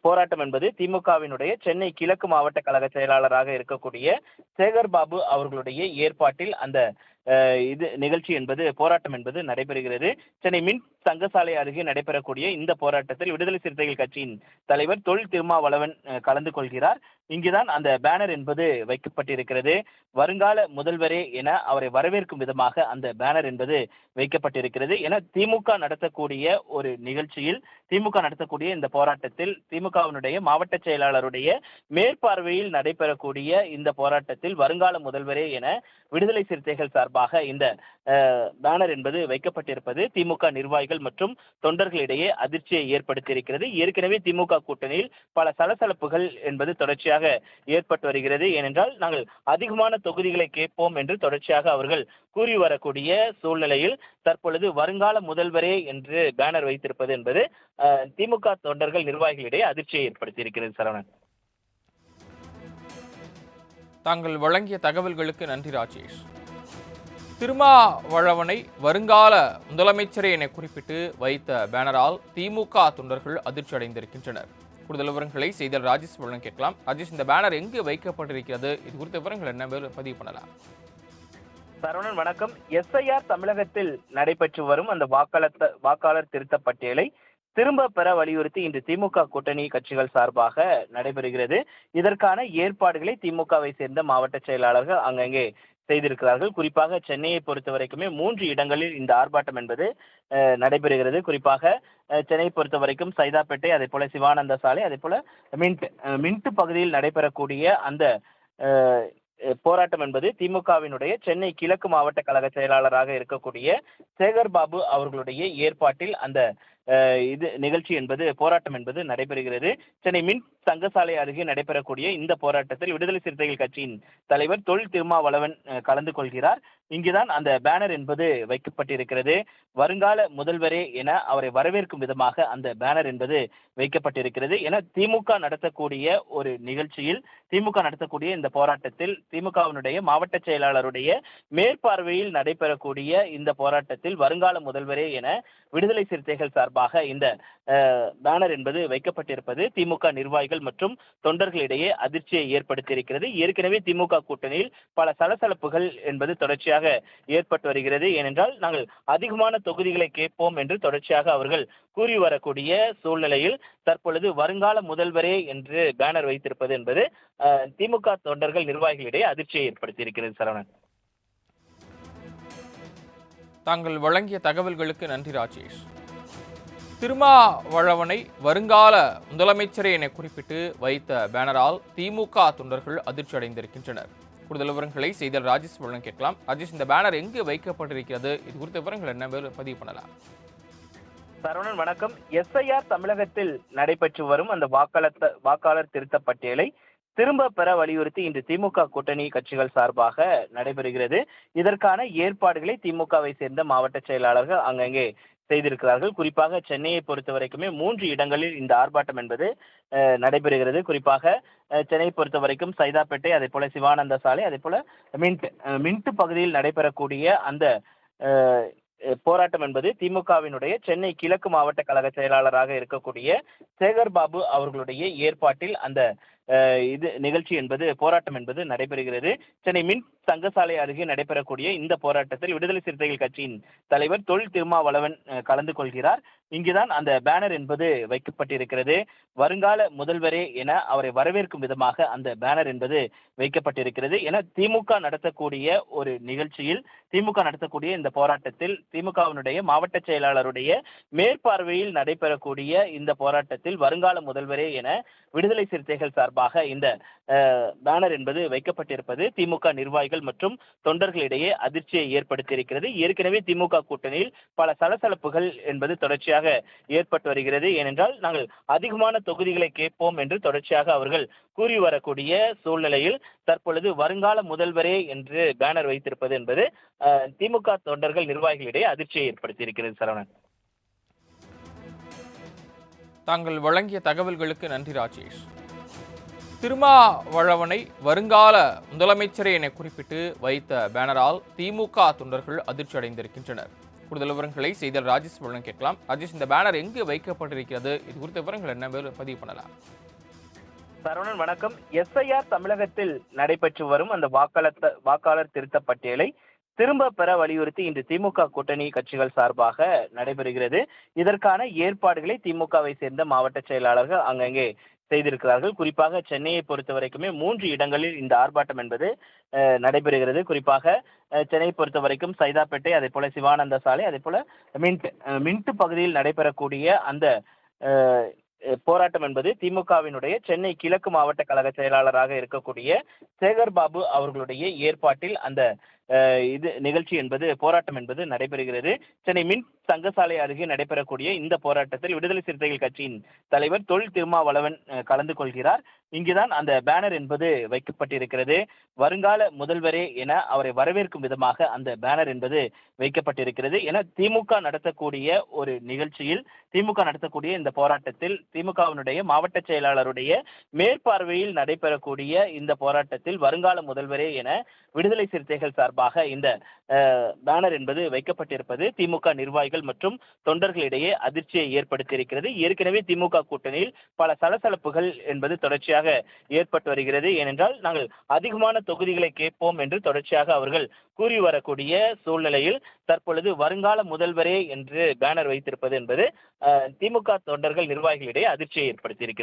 போராட்டம் என்பது திமுகவினுடைய சென்னை கிழக்கு மாவட்ட கழக செயலாளராக இருக்கக்கூடிய சேகர் பாபு அவர்களுடைய ஏற்பாட்டில் அந்த இது நிகழ்ச்சி என்பது போராட்டம் என்பது நடைபெறுகிறது. சென்னை மின் சங்கசாலை அருகே நடைபெறக்கூடிய இந்த போராட்டத்தில் விடுதலை சிறுத்தைகள் கட்சியின் தலைவர் தொல் திருமாவளவன் கலந்து கொள்கிறார். இங்குதான் அந்த பேனர் என்பது வைக்கப்பட்டிருக்கிறது. வருங்கால முதல்வரே என அவரை வரவேற்கும் விதமாக அந்த பேனர் என்பது வைக்கப்பட்டிருக்கிறது என திமுக நடத்தக்கூடிய ஒரு நிகழ்ச்சியில் திமுக நடத்தக்கூடிய இந்த போராட்டத்தில் திமுகவினுடைய மாவட்ட செயலாளருடைய மேற்பார்வையில் நடைபெறக்கூடிய இந்த போராட்டத்தில் வருங்கால முதல்வரே என விடுதலை சிறுத்தைகள் சார்பாக இந்த பேனர் என்பது வைக்கப்பட்டிருப்பது திமுக நிர்வாகிகள் மற்றும் தொண்டர்களிடையே அதிர்ச்சியை ஏற்படுத்தியிருக்கிறது. ஏற்கனவே திமுக கூட்டணியில் பல சலசலப்புகள் என்பது தொடர்ச்சியாக ஏற்பட்டு வருகிறது. ஏனென்றால் நாங்கள் அதிகமான தொகுதிகளை கேட்போம் என்று தொடர்ச்சியாக அவர்கள் கூறி வரக்கூடிய சூழ்நிலையில் தற்பொழுது வருங்கால முதல்வரே என்று பேனர் வைத்திருப்பது என்பது திமுக தொண்டர்கள் நிர்வாகிகளிடையே அதிர்ச்சியை ஏற்படுத்தியிருக்கிறது சரவணன். தாங்கள் வழங்கிய தகவல்களுக்கு நன்றி ராஜேஷ். திருமாவளவனை வருங்கால முதலமைச்சரே என குறிப்பிட்டு வைத்த பேனரால் திமுக தொண்டர்கள் அதிர்ச்சி அடைந்திருக்கின்றனர் கூடுதல் விவரங்களை செய்தல் ராஜேஷ் வழங்க கேட்கலாம். ராஜேஷ் இந்த பேனர் எங்கு வைக்கப்பட்டிருக்கிறது? இது குறித்த விவரங்கள் என்ன? மேலும் பதிவு பண்ணலாம். சரவணன் வணக்கம். எஸ்ஐஆர் தமிழகத்தில் நடைபெற்று வரும் அந்த வாக்காளர் வாக்காளர் திருத்த பட்டியலை திரும்ப பெற வலியுறுத்தி இன்று திமுக கூட்டணி கட்சிகள் சார்பாக நடைபெறுகிறது. இதற்கான ஏற்பாடுகளை திமுகவை சேர்ந்த மாவட்ட செயலாளர்கள் அங்கங்கே செய்திருக்கிறார்கள். குறிப்பாக சென்னையை பொறுத்த வரைக்குமே மூன்று இடங்களில் இந்த ஆர்ப்பாட்டம் என்பது நடைபெறுகிறது. குறிப்பாக சென்னை பொறுத்த வரைக்கும் சைதாப்பேட்டை அதே போல சிவானந்த சாலை அதே போல மின்ட் மின்ட் பகுதியில் நடைபெறக்கூடிய அந்த போராட்டம் என்பது திமுகவினுடைய சென்னை கிழக்கு மாவட்ட கழக செயலாளராக இருக்கக்கூடிய சேகர் பாபு அவர்களுடைய ஏற்பாட்டில் அந்த இது நிகழ்ச்சி என்பது போராட்டம் என்பது நடைபெறுகிறது. சென்னை மின் சங்கசாலை அருகே நடைபெறக்கூடிய இந்த போராட்டத்தில் விடுதலை சிறுத்தைகள் கட்சியின் தலைவர் தொல் திருமாவளவன் கலந்து கொள்கிறார். இங்குதான் அந்த பேனர் என்பது வைக்கப்பட்டிருக்கிறது. வருங்கால முதல்வரே என அவரை வரவேற்கும் விதமாக அந்த பேனர் என்பது வைக்கப்பட்டிருக்கிறது என திமுக நடத்தக்கூடிய ஒரு நிகழ்ச்சியில் திமுக நடத்தக்கூடிய இந்த போராட்டத்தில் திமுகவினுடைய மாவட்ட செயலாளருடைய மேற்பார்வையில் நடைபெறக்கூடிய இந்த போராட்டத்தில் வருங்கால முதல்வரே என விடுதலை சிறுத்தைகள் சார்பாக இந்த பேனர் என்பது வைக்கப்பட்டிருப்பது திமுக நிர்வாகிகள் மற்றும் தொண்டர்களிடையே அதிர்ச்சியை ஏற்படுத்தியிருக்கிறது. ஏற்கனவே திமுக கூட்டணியில் பல சலசலப்புகள் என்பது தொடர்ச்சியாக ஏற்பட்டு வருகிறது. ஏனென்றால் நாங்கள் அதிகமான தொகுதிகளை கேட்போம் என்று தொடர்ச்சியாக அவர்கள் கூறி வரக்கூடிய சூழ்நிலையில் தற்பொழுது வருங்கால முதல்வரே என்று பேனர் வைத்திருப்பது என்பது திமுக தொண்டர்கள் நிர்வாகிகளிடையே அதிர்ச்சியை ஏற்படுத்தியிருக்கிறது சரவணன். தாங்கள் வழங்கிய தகவல்களுக்கு நன்றி ராஜேஷ். திருமாவளவனை வருங்கால முதலமைச்சரே என குறிப்பிட்டு வைத்த பேனரால் திமுக தொண்டர்கள் அதிர்ச்சி அடைந்திருக்கின்றனர். கூடுதல் விவரங்களை செய்தல் ராஜேஷ் வழங்க கேட்கலாம். ராஜேஷ் இந்த பேனர் எங்கு வைக்கப்பட்டிருக்கிறது? இது குறித்த விவரங்கள் என்ன? பதிவு பண்ணலாம். சரவணன் வணக்கம். எஸ்ஐஆர் தமிழகத்தில் நடைபெற்று வரும் அந்த வாக்காளர் வாக்காளர் திருத்த பட்டியலை திரும்ப பெற வலியுறுத்தி இன்று திமுக கூட்டணி கட்சிகள் சார்பாக நடைபெறுகிறது. இதற்கான ஏற்பாடுகளை திமுகவை சேர்ந்த மாவட்ட செயலாளர்கள் அங்கங்கே செய்திருக்கிறார்கள். குறிப்பாக சென்னையை பொறுத்த வரைக்குமே மூன்று இடங்களில் இந்த ஆர்ப்பாட்டம் என்பது நடைபெறுகிறது. குறிப்பாக சென்னையை பொறுத்த வரைக்கும் சைதாப்பேட்டை அதே போல சிவானந்த சாலை அதே போல மின்ட் மின்ட் பகுதியில் நடைபெறக்கூடிய அந்த போராட்டம் என்பது திமுகவினுடைய சென்னை கிழக்கு மாவட்ட கழக செயலாளராக இருக்கக்கூடிய சேகர் பாபு அவர்களுடைய ஏற்பாட்டில் அந்த இது நிகழ்ச்சி என்பது போராட்டம் என்பது நடைபெறுகிறது. சென்னை மின் சங்கசாலை அருகே நடைபெறக்கூடிய இந்த போராட்டத்தில் விடுதலை சிறுத்தைகள் கட்சியின் தலைவர் தொழில் திருமாவளவன் கலந்து கொள்கிறார். இங்குதான் அந்த பேனர் என்பது வைக்கப்பட்டிருக்கிறது. வருங்கால முதல்வரே என அவரை வரவேற்கும் விதமாக அந்த பேனர் என்பது வைக்கப்பட்டிருக்கிறது என திமுக நடத்தக்கூடிய ஒரு நிகழ்ச்சியில் திமுக நடத்தக்கூடிய இந்த போராட்டத்தில் திமுகவினுடைய மாவட்ட செயலாளருடைய மேற்பார்வையில் நடைபெறக்கூடிய இந்த போராட்டத்தில் வருங்கால முதல்வரே என விடுதலை சிறுத்தைகள் சார்பாக இந்த பேனர் என்பது வைக்கப்பட்டிருப்பது திமுக நிர்வாகிகள் மற்றும் தொண்டர்களிடையே அதிர்ச்சியை ஏற்படுத்தியிருக்கிறது. ஏற்கனவே திமுக கூட்டணியில் பல சலசலப்புகள் என்பது தொடர்ச்சியாக ஏற்பட்டு வருகிறது. ஏனென்றால் நாங்கள் அதிகமான தொகுதிகளை கேட்போம் என்று தொடர்ச்சியாக அவர்கள் கூறி வரக்கூடிய சூழ்நிலையில் தற்பொழுது வருங்கால முதல்வரே என்று பேனர் வைத்திருப்பது என்பது திமுக தொண்டர்கள் நிர்வாகிகளிடையே அதிர்ச்சியை ஏற்படுத்தியிருக்கிறது சரவணன். தாங்கள் வழங்கிய தகவல்களுக்கு நன்றி ராஜேஷ். திருமாவளவனை வருங்கால முதலமைச்சரே என குறிப்பிட்டு வைத்த பேனரால் திமுக தொண்டர்கள் அதிர்ச்சி அடைந்திருக்கின்றனர். கூடுதல் விவரங்களை செய்தியாளர் ராஜேஷ் வழங்க கேட்கலாம். ராஜேஷ் இந்த பேனர் எங்கு வைக்கப்பட்டிருக்கிறது? இது குறித்த விவரங்கள் என்ன? பதிவு பண்ணலாம். சரவணன் வணக்கம். எஸ்ஐஆர் தமிழகத்தில் நடைபெற்று வரும் அந்த வாக்காளர் வாக்காளர் திருத்த பட்டியலை திரும்ப பெற வலியுறுத்தி இன்று திமுக கூட்டணி கட்சிகள் சார்பாக நடைபெறுகிறது. இதற்கான ஏற்பாடுகளை திமுகவை சேர்ந்த மாவட்ட செயலாளர்கள் அங்கங்கே செய்திருக்கிறார்கள். குறிப்பாக சென்னையை பொறுத்த வரைக்குமே மூன்று இடங்களில் இந்த ஆர்ப்பாட்டம் என்பது அஹ், நடைபெறுகிறது. குறிப்பாக சென்னை சென்னையை பொறுத்த வரைக்கும் சைதாப்பேட்டை அதே போல சிவானந்த சாலை அதே போல மின்ட் மின்ட் பகுதியில் நடைபெறக்கூடிய அந்த அஹ், போராட்டம் என்பது திமுகவினுடைய சென்னை கிழக்கு மாவட்ட கழக செயலாளராக இருக்கக்கூடிய சேகர் பாபு அவர்களுடைய ஏற்பாட்டில் அந்த இது நிகழ்ச்சி என்பது போராட்டம் என்பது நடைபெறுகிறது. சென்னை மின் சங்கசாலை அருகே நடைபெறக்கூடிய இந்த போராட்டத்தில் விடுதலை சிறுத்தைகள் கட்சியின் தலைவர் தொல் திருமாவளவன் கலந்து கொள்கிறார். இங்குதான் அந்த பேனர் என்பது வைக்கப்பட்டிருக்கிறது. வருங்கால முதல்வரே என அவரை வரவேற்கும் விதமாக அந்த பேனர் என்பது வைக்கப்பட்டிருக்கிறது என திமுக நடத்தக்கூடிய ஒரு நிகழ்ச்சியில் திமுக நடத்தக்கூடிய இந்த போராட்டத்தில் திமுகவினுடைய மாவட்ட செயலாளருடைய மேற்பார்வையில் நடைபெறக்கூடிய இந்த போராட்டத்தில் வருங்கால முதல்வரே என விடுதலை சிறுத்தைகள் சார்பாக இந்த பேனர் என்பது வைக்கப்பட்டிருப்பது திமுக நிர்வாகிகள் மற்றும் தொண்டர்களிடையே அதிர்ச்சியை ஏற்படுத்தியிருக்கிறது. ஏற்கனவே திமுக கூட்டணியில் பல சலசலப்புகள் என்பது தொடர்ச்சியாக ஏற்பட்டு வருகிறது. ஏனென்றால் நாங்கள் அதிகமான தொகுதிகளை கேட்போம் என்று தொடர்ச்சியாக அவர்கள் கூறி வரக்கூடிய சூழ்நிலையில் தற்பொழுது வருங்கால முதல்வரே என்று பேனர் வைத்திருப்பது என்பது திமுக தொண்டர்கள் நிர்வாகிகளிடையே அதிர்ச்சியை ஏற்படுத்தியிருக்கிறது.